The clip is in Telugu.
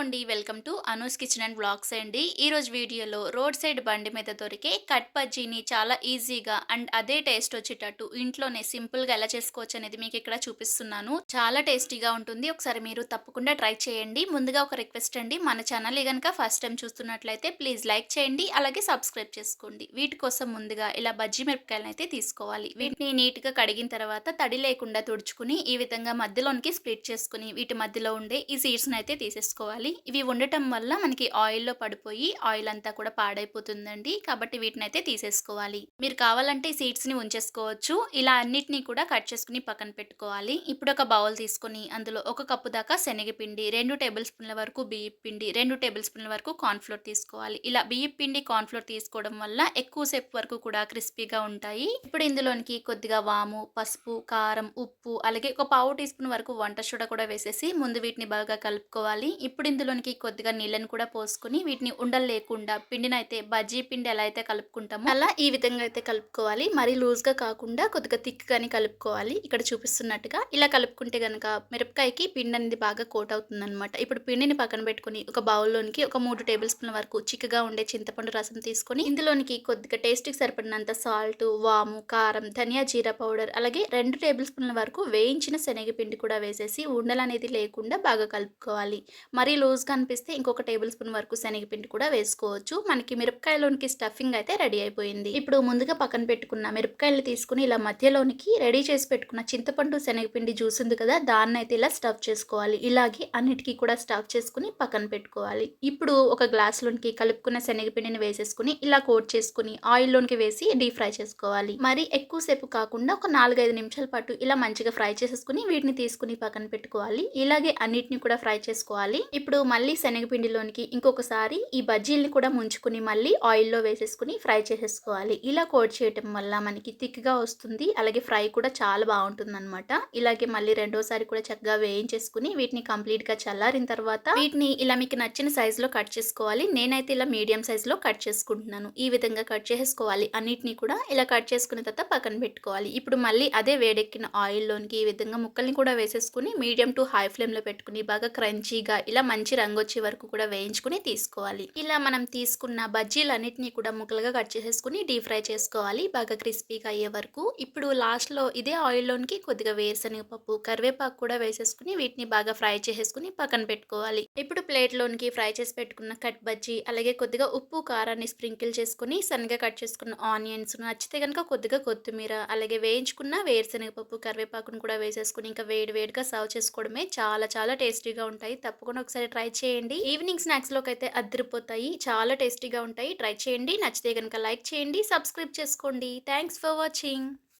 అండి welcome to Anu's kitchen and blogs అండి. ఈరోజు వీడియోలో రోడ్ సైడ్ బండి మీద దొరికే కట్ బజ్జీని చాలా ఈజీగా అండ్ అదే టేస్ట్ వచ్చేటట్టు ఇంట్లోనే సింపుల్గా ఎలా చేసుకోవచ్చు అనేది మీకు ఇక్కడ చూపిస్తున్నాను. చాలా టేస్టీగా ఉంటుంది. ఒకసారి మీరు తప్పకుండా ట్రై చేయండి. ముందుగా ఒక రిక్వెస్ట్ అండి. మన ఛానల్ కనుక ఫస్ట్ టైం చూస్తున్నట్లయితే ప్లీజ్ లైక్ చేయండి అలాగే సబ్స్క్రైబ్ చేసుకోండి. వీటి కోసం ముందుగా ఇలా బజ్జీ మిరపకాయలను అయితే తీసుకోవాలి. వీటిని నీట్గా కడిగిన తర్వాత తడి లేకుండా తుడుచుకుని ఈ విధంగా మధ్యలోనికి స్ప్లిట్ చేసుకుని వీటి మధ్యలో ఉండే ఈ సీడ్స్ని అయితే తీసేసుకోవాలి. ఇవి ఉండటం వల్ల మనకి ఆయిల్లో పడిపోయి ఆయిల్ అంతా కూడా పాడైపోతుందండి. కాబట్టి వీటిని అయితే తీసేసుకోవాలి. మీరు కావాలంటే సీడ్స్ని ఉంచేసుకోవచ్చు. ఇలా అన్నిటినీ కూడా కట్ చేసుకుని పక్కన పెట్టుకోవాలి. ఇప్పుడు ఒక బౌల్ తీసుకొని అందులో ఒక కప్పు దాకా శనగపిండి రెండు టేబుల్ స్పూన్ల వరకు బియ్య పిండి రెండు టేబుల్ స్పూన్ల వరకు కార్న్ఫ్లోర్ తీసుకోవాలి. ఇలా బియ్య పిండి కార్న్ఫ్లోర్ తీసుకోవడం వల్ల ఎక్కువసేపు వరకు కూడా క్రిస్పీగా ఉంటాయి. ఇప్పుడు ఇందులోనికి కొద్దిగా వాము పసుపు కారం ఉప్పు అలాగే ఒక పావు టీ స్పూన్ వరకు వంట చూడ కూడా వేసేసి ముందు వీటిని బాగా కలుపుకోవాలి. ఇప్పుడు ఇందులోనికి కొద్దిగా నీళ్ళని కూడా పోసుకొని వీటిని ఉండలు లేకుండా పిండిని అయితే బజ్జీ పిండి ఎలా అయితే కలుపుకుంటామో అలా ఈ విధంగా అయితే కలుపుకోవాలి. మరీ లూజ్గా కాకుండా కొద్దిగా థిక్ కలుపుకోవాలి. ఇక్కడ చూపిస్తున్నట్టుగా ఇలా కలుపుకుంటే కనుక మిరపకాయకి పిండి అనేది బాగా కోట్ అవుతుంది అనమాట ఇప్పుడు పిండిని పక్కన పెట్టుకుని ఒక బౌల్లోనికి ఒక మూడు టేబుల్ స్పూన్ల వరకు చిక్కగా ఉండే చింతపండు రసం తీసుకొని ఇందులోనికి కొద్దిగా టేస్ట్కి సరిపడినంత సాల్ట్ వాము కారం ధనియా జీరా పౌడర్ అలాగే రెండు టేబుల్ స్పూన్ల వరకు వేయించిన శనగపిండి కూడా వేసేసి ఉండలు అనేది లేకుండా బాగా కలుపుకోవాలి. మరీ లూజ్గా అనిపిస్తే ఇంకొక టేబుల్ స్పూన్ వరకు శనగపిండి కూడా వేసుకోవచ్చు. మనకి మిరపకాయలోనికి స్టఫింగ్ అయితే రెడీ అయిపోయింది. ఇప్పుడు ముందుగా పక్కన పెట్టుకున్న మిరపకాయలు తీసుకుని ఇలా మధ్యలోనికి రెడీ చేసి పెట్టుకున్న చింతపండు శనగపిండి జ్యూస్ ఉంది కదా దాన్ని అయితే ఇలా స్టఫ్ చేసుకోవాలి. ఇలాగే అన్నిటికీ కూడా స్టఫ్ చేసుకుని పక్కన పెట్టుకోవాలి. ఇప్పుడు ఒక గ్లాస్లోనికి కలుపుకున్న శనగపిండిని వేసేసుకుని ఇలా కోట్ చేసుకుని ఆయిల్లోనికి వేసి డీప్ ఫ్రై చేసుకోవాలి. మరి ఎక్కువసేపు కాకుండా ఒక నాలుగైదు నిమిషాల పాటు ఇలా మంచిగా ఫ్రై చేసేసుకుని వీటిని తీసుకుని పక్కన పెట్టుకోవాలి. ఇలాగే అన్నిటిని కూడా ఫ్రై చేసుకోవాలి. ఇప్పుడు మళ్ళీ శనగపిండిలోనికి ఇంకొకసారి ఈ బజ్జీల్ని కూడా ముంచుకుని మళ్ళీ ఆయిల్లో వేసేసుకుని ఫ్రై చేసేసుకోవాలి. ఇలా కోట్ చేయటం వల్ల మనకి థిక్గా వస్తుంది. అలాగే ఫ్రై కూడా చాలా బాగుంటుంది అనమాట ఇలాగే మళ్ళీ రెండోసారి కూడా చక్కగా వేయించేసుకుని వీటిని కంప్లీట్గా చల్లారిన తర్వాత వీటిని ఇలా మీకు నచ్చిన సైజులో కట్ చేసుకోవాలి. నేనైతే ఇలా మీడియం సైజులో కట్ చేసుకుంటున్నాను. ఈ విధంగా కట్ చేసుకోవాలి. అన్నిటిని కూడా ఇలా కట్ చేసుకున్న తర్వాత పక్కన పెట్టుకోవాలి. ఇప్పుడు మళ్ళీ అదే వేడెక్కిన ఆయిల్లోనికి ఈ విధంగా ముక్కల్ని కూడా వేసేసుకుని మీడియం టు హై ఫ్లేమ్లో పెట్టుకుని బాగా క్రంచీగా ఇలా మంచి రంగు వచ్చే వరకు కూడా వేయించుకుని తీసుకోవాలి. ఇలా మనం తీసుకున్న బజ్జీలన్నిటినీ కూడా ముక్కలుగా కట్ చేసేసుకుని డీప్ ఫ్రై చేసుకోవాలి. బాగా క్రిస్పీగా అయ్యే వరకు. ఇప్పుడు లాస్ట్లో ఇదే ఆయిల్లోనికి కొద్దిగా వేరుశనగపప్పు కరివేపాకు కూడా వేసేసుకుని వీటిని బాగా ఫ్రై చేసేసుకుని పక్కన పెట్టుకోవాలి. ఇప్పుడు ప్లేట్లోనికి ఫ్రై చేసి పెట్టుకున్న కట్ బజ్జీ అలాగే కొద్దిగా ఉప్పు కారాన్ని స్ప్రింకిల్ చేసుకుని సన్నగా కట్ చేసుకున్న ఆనియన్స్ నచ్చితే కనుక కొద్దిగా కొత్తిమీర అలాగే వేయించుకున్న వేరుశనగపప్పు కరివేపాకును కూడా వేసేసుకుని ఇంకా వేడి వేడిగా సర్వ్ చేసుకోవడమే చాలా చాలా టేస్టీగా ఉంటాయి. తప్పకుండా ఒకసారి ట్రై చేయండి. ఈవినింగ్ స్నాక్స్లోకి అయితే అద్దరిపోతాయి. చాలా టేస్టీగా ఉంటాయి. ట్రై చేయండి. నచ్చితే కనుక లైక్ చేయండి. సబ్స్క్రైబ్ చేసుకోండి. Thanks for watching.